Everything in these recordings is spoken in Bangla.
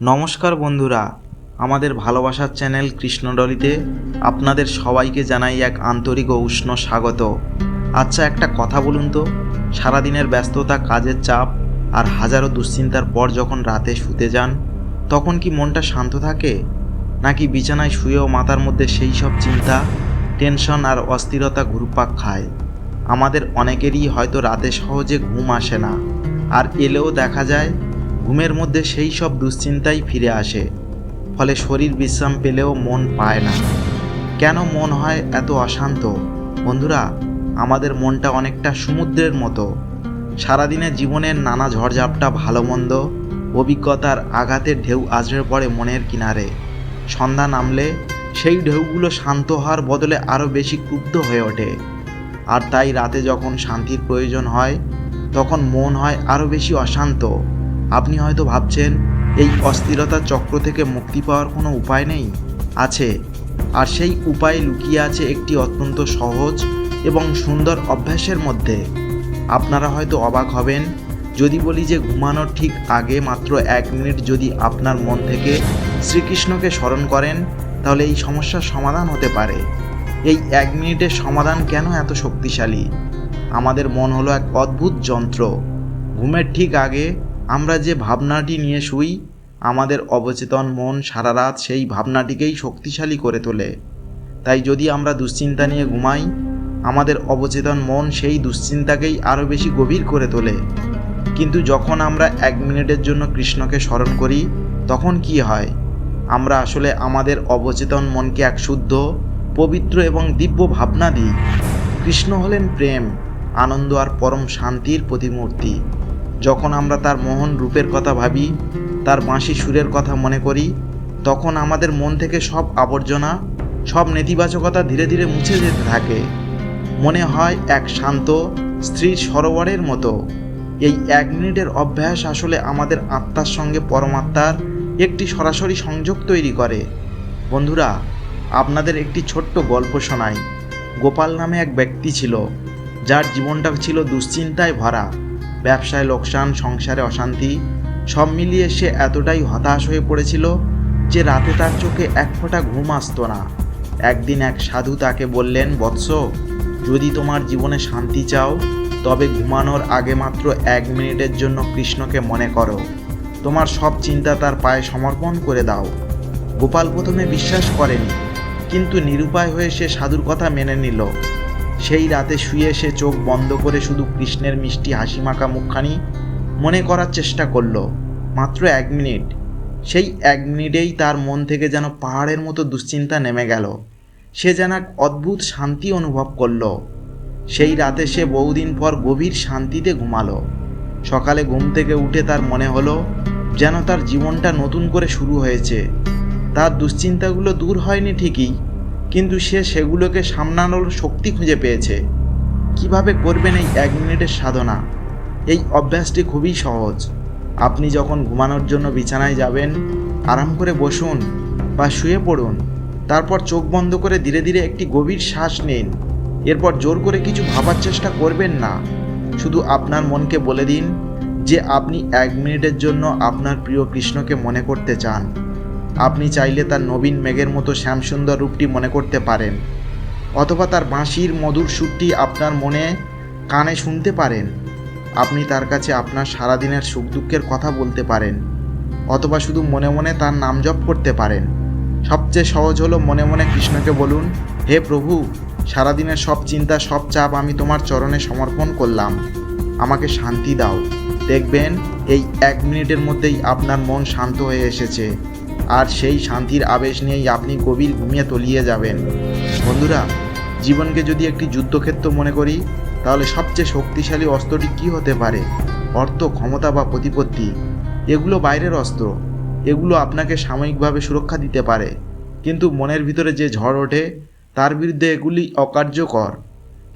নমস্কার বন্ধুরা, আমাদের ভালোবাসার চ্যানেল কৃষ্ণডলিতে আপনাদের সবাইকে জানাই এক আন্তরিক ও উষ্ণ স্বাগত। আচ্ছা একটা কথা বলুন তো, সারাদিনের ব্যস্ততা, কাজের চাপ আর হাজারো দুশ্চিন্তার পর যখন রাতে শুতে যান, তখন কি মনটা শান্ত থাকে? নাকি বিছানায় শুয়েও মাথার মধ্যে সেই সব চিন্তা, টেনশন আর অস্থিরতা ঘুরপাক খায়? আমাদের অনেকেরই হয়তো রাতে সহজে ঘুম আসে না, আর এলেও দেখা যায় ঘুমের মধ্যে সেই সব দুশ্চিন্তাই ফিরে আসে, ফলে শরীর বিশ্রাম পেলেও মন পায় না। কেন মন হয় এত অশান্ত? বন্ধুরা, আমাদের মনটা অনেকটা সমুদ্রের মতো। সারাদিনে জীবনের নানা ঝড়ঝাপটা ভালো মন্দ, অভিজ্ঞতার আঘাতের ঢেউ আছড়ে পড়ে মনের কিনারে। সন্ধ্যা নামলে সেই ঢেউগুলো শান্ত হওয়ার বদলে আরও বেশি ক্রুব্ধ হয়ে ওঠে। আর তাই রাতে যখন শান্তির প্রয়োজন হয়, তখন মন হয় আরও বেশি অশান্ত। আপনি হয়তো ভাবছেন, এই অস্থিরতার চক্র থেকে মুক্তি পাওয়ার কোনো উপায় নেই? আছে। আর সেই উপায় লুকিয়ে আছে একটি অত্যন্ত সহজ এবং সুন্দর অভ্যাসের মধ্যে। আপনারা হয়তো অবাক হবেন, যদি বলি যে ঘুমানোর ঠিক আগে মাত্র এক মিনিট যদি আপনার মন থেকে শ্রীকৃষ্ণকে স্মরণ করেন, তাহলে এই সমস্যার সমাধান হতে পারে। এই এক মিনিটের সমাধান কেন এত শক্তিশালী? আমাদের মন হলো এক অদ্ভুত যন্ত্র। ঘুমের ঠিক আগে আমরা যে ভাবনাটি নিয়ে শুই, আমাদের অবচেতন মন সারা রাত সেই ভাবনাটিকেই শক্তিশালী করে তোলে। তাই যদি আমরা দুশ্চিন্তা নিয়ে ঘুমাই, আমাদের অবচেতন মন সেই দুশ্চিন্তাকেই আরও বেশি গভীর করে তোলে। কিন্তু যখন আমরা এক মিনিটের জন্য কৃষ্ণকে স্মরণ করি, তখন কি হয়? আমরা আসলে আমাদের অবচেতন মনকে এক শুদ্ধ, পবিত্র এবং দিব্য ভাবনা দিই। কৃষ্ণ হলেন প্রেম, আনন্দ আর পরম শান্তির প্রতিমূর্তি। যখন আমরা তার মোহন রূপের কথা ভাবি, তার বাঁশি সুরের কথা মনে করি, তখন আমাদের মন থেকে সব আবর্জনা, সব নেতিবাচকতা ধীরে ধীরে মুছে যেতে থাকে। মনে হয় এক শান্ত স্ত্রীর সরোবরের মতো। এই এক মিনিটের অভ্যাস আসলে আমাদের আত্মার সঙ্গে পরমাত্মার একটি সরাসরি সংযোগ তৈরি করে। বন্ধুরা, আপনাদের একটি ছোট্ট গল্প শোনাই। গোপাল নামে এক ব্যক্তি ছিল, যার জীবনটা ছিল দুশ্চিন্তায় ভরা। ব্যবসায় লোকসান, সংসারে অশান্তি, সব মিলিয়ে সে এতটাই হতাশ হয়ে পড়েছিল যে রাতে তার চোখে এক ফোঁটা ঘুম আসতো না। একদিন এক সাধু তাকে বললেন, বৎস, যদি তোমার জীবনে শান্তি চাও, তবে ঘুমানোর আগে মাত্র এক মিনিটের জন্য কৃষ্ণকে মনে করো। তোমার সব চিন্তা তার পায়ে সমর্পণ করে দাও। গোপাল প্রথমে বিশ্বাস করেনি, কিন্তু নিরুপায় হয়ে সে সাধুর কথা মেনে নিল। সেই রাতে শুয়ে সে চোখ বন্ধ করে শুধু কৃষ্ণের মিষ্টি হাসি মাখা মুখখানি মনে করার চেষ্টা করল। মাত্র এক মিনিট। সেই এক মিনিটেই তার মন থেকে যেন পাহাড়ের মতো দুশ্চিন্তা নেমে গেল। সে যেন এক অদ্ভুত শান্তি অনুভব করল। সেই রাতে সে বহুদিন পর গভীর শান্তিতে ঘুমালো। সকালে ঘুম থেকে উঠে তার মনে হলো যেন তার জীবনটা নতুন করে শুরু হয়েছে। তার দুশ্চিন্তাগুলো দূর হয়নি ঠিকই। কিন্তু সে সেগুলোকে সামলানোর শক্তি খুঁজে পেয়েছে। কীভাবে করবেন এই এক মিনিটের সাধনা? এই অভ্যাসটি খুবই সহজ। আপনি যখন ঘুমানোর জন্য বিছানায় যাবেন, আরাম করে বসুন বা শুয়ে পড়ুন। তারপর চোখ বন্ধ করে ধীরে ধীরে একটি গভীর শ্বাস নিন। এরপর জোর করে কিছু ভাবার চেষ্টা করবেন না। শুধু আপনার মনকে বলে দিন যে আপনি এক মিনিটের জন্য আপনার প্রিয় কৃষ্ণকে মনে করতে চান। আপনি চাইলে তার নবীন মেঘের মতো শ্যামসুন্দর রূপটি মনে করতে পারেন, অথবা তার বাঁশির মধুর সুরটি আপনার মনে কানে শুনতে পারেন। আপনি তার কাছে আপনার সারাদিনের সুখ দুঃখের কথা বলতে পারেন, অথবা শুধু মনে মনে তার নাম জপ করতে পারেন। সবচেয়ে সহজ হলো মনে মনে কৃষ্ণকে বলুন, হে প্রভু, সারাদিনের সব চিন্তা, সব চাপ আমি তোমার চরণে সমর্পণ করলাম। আমাকে শান্তি দাও। দেখবেন, এই এক মিনিটের মধ্যেই আপনার মন শান্ত হয়ে এসেছে। আর সেই শান্তির আবেশ নিয়েই আপনি গভীর ঘুমিয়ে তলিয়ে যাবেন। বন্ধুরা, জীবনকে যদি একটি যুদ্ধক্ষেত্র মনে করি, তাহলে সবচেয়ে শক্তিশালী অস্ত্রটি কী হতে পারে? অর্থ, ক্ষমতা বা প্রতিপত্তি? এগুলো বাইরের অস্ত্র। এগুলো আপনাকে সাময়িকভাবে সুরক্ষা দিতে পারে। কিন্তু মনের ভিতরে যে ঝড় ওঠে, তার বিরুদ্ধে এগুলি অকার্যকর।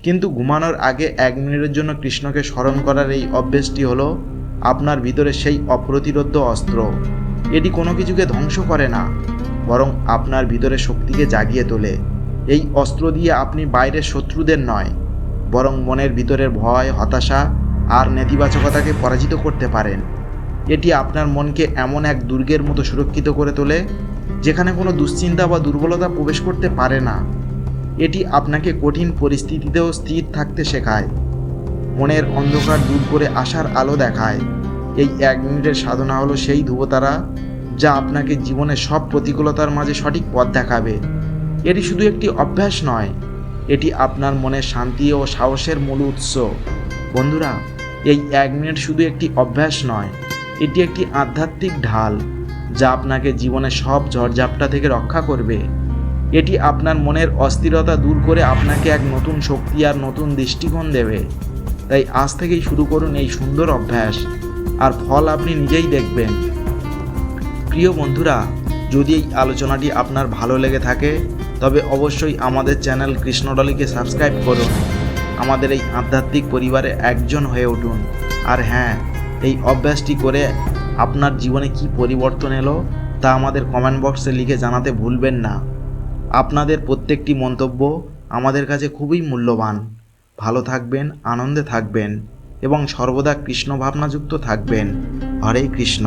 কিন্তু ঘুমানোর আগে এক মিনিটের জন্য কৃষ্ণকে স্মরণ করার এই অভ্যেসটি হলো আপনার ভিতরে সেই অপ্রতিরোধ্য অস্ত্র। এটি কোনো কিছুকে ধ্বংস করে না, বরং আপনার ভিতরে শক্তিকে জাগিয়ে তোলে। এই অস্ত্র দিয়ে আপনি বাইরের শত্রুদের নয়, বরং মনের ভিতরের ভয়, হতাশা আর নেতিবাচকতাকে পরাজিত করতে পারেন। এটি আপনার মনকে এমন এক দুর্গের মতো সুরক্ষিত করে তোলে, যেখানে কোনো দুশ্চিন্তা বা দুর্বলতা প্রবেশ করতে পারে না। এটি আপনাকে কঠিন পরিস্থিতিতেও স্থির থাকতে শেখায়, মনের অন্ধকার দূর করে আসার আলো দেখায়। এই এক মিনিটের সাধনা হলো সেই ধ্রুবতারা যা আপনাকে জীবনের সব প্রতিকূলতার মাঝে সঠিক পথ দেখাবে। এটি শুধু একটি অভ্যাস নয়, এটি আপনার মনের শান্তি ও সাহসের মূল উৎস। বন্ধুরা, এই এক মিনিট শুধু একটি অভ্যাস নয়, এটি একটি আধ্যাত্মিক ঢাল যা আপনাকে জীবনের সব ঝড়ঝাপটা থেকে রক্ষা করবে। এটি আপনার মনের অস্থিরতা দূর করে আপনাকে এক নতুন শক্তি আর নতুন দৃষ্টিকোণ দেবে। তাই আজ থেকেই শুরু করুন এই সুন্দর অভ্যাস। আর ফল আপনি নিজেই দেখবেন। প্রিয় বন্ধুরা, যদি এই আলোচনাটি আপনার ভালো লেগে থাকে, তবে অবশ্যই আমাদের চ্যানেল কৃষ্ণডলিকে সাবস্ক্রাইব করুন। আমাদের এই আধ্যাত্মিক পরিবারে একজন হয়ে উঠুন। আর হ্যাঁ এই অভ্যাসটি করে আপনার জীবনে কি পরিবর্তন এলো, তা আমাদের কমেন্ট বক্সে লিখে জানাতে ভুলবেন না। আপনাদের প্রত্যেকটি মন্তব্য আমাদের কাছে খুবই মূল্যবান। ভালো থাকবেন, আনন্দে থাকবেন। এবং সর্বদা কৃষ্ণ ভাবনাযুক্ত থাকবেন। হরে কৃষ্ণ।